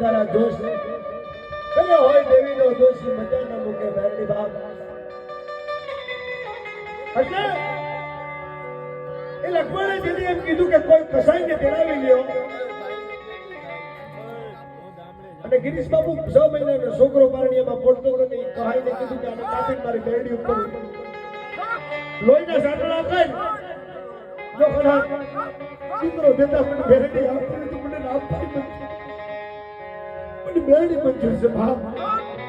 તારા જોશ કયો હોય દેવીનો દોષી મજા ન મૂકે મેરડી બાપ એટલે એ લક્ષ્મણે જેને એમ કીધું કે કોઈ કસાઈને તેડાવી લ્યો. અને ગિરીશ બાબુ છ મહિનાનો છોકરો પારણીયામાં પડતો હતો ને ઈ કહાઈને કીધું કે આને કાપી મારી મેરડી ઉપર લોહીના સાંકળા ખાઈ જો કદાચ ચિત્રો દેતા મને મેરડી આપી તો મને રામ ભાઈ બેડી મંજૂર છે બાપ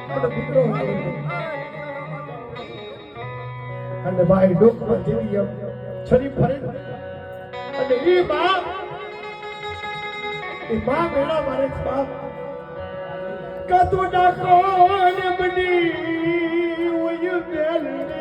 મને દીકરો અને ભાઈ ડોકમાં જેવી એમ છરી ફરે. અને એ બાપ એ બાપ એના મારે બાપ. કતો ડાકો ને બની ઓય મેલડી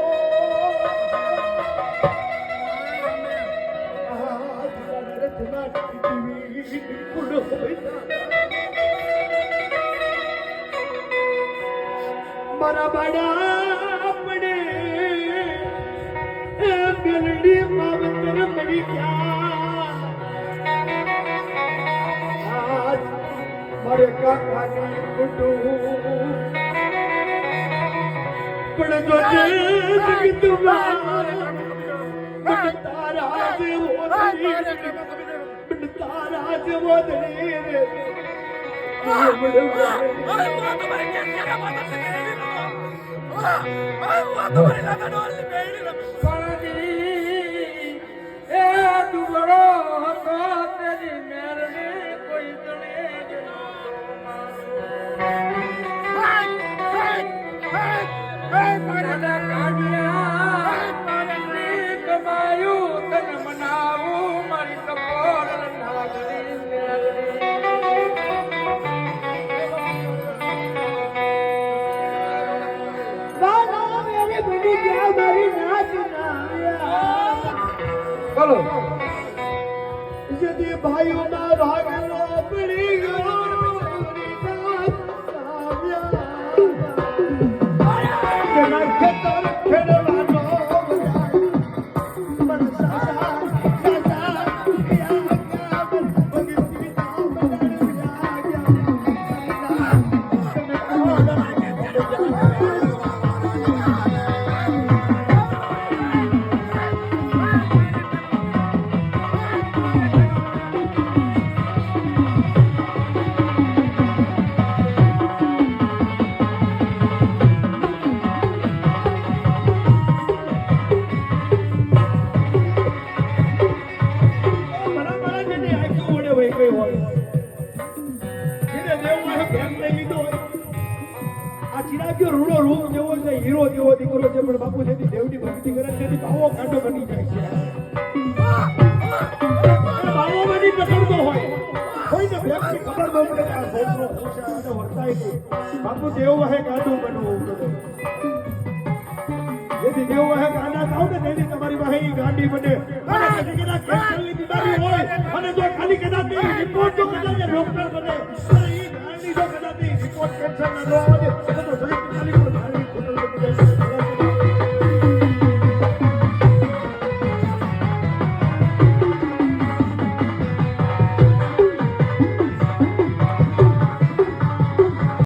મારા પડે એ મેલડી માવતર મળી ગયા મારે કાકાની કુટુંબ પણ તારા જેવો I want to પડી ગયા મારી નાચ બોલો જદી ભાઈઓમાં પડી ગયો રૂડો રૂપ જેવો છે, હીરો જેવો દીકરો છે પણ બાપુ છે દેવની ભક્તિ કરે છે ભાવો કાંટો બની જાય છે. ભાવો બની પકડતો હોય. કોઈને વ્યક્તિ ખબર ન પડે આ છોકરો છે વર્તાય છે બાપુ દેવ વહે કાંટો બનવું જેથી દેવ વહે ગાંડા થાવ ને તેથી તમારી પાસે એ ગાંડી બને. અને કદી કદાચ કેન્સરની બીમારી હોય, અને જો ખાલી કદાચ રિપોર્ટ જો કદાચ ડોક્ટર બને, તો એ ગાંડી જો કદાચ રિપોર્ટ કેન્સર ના ન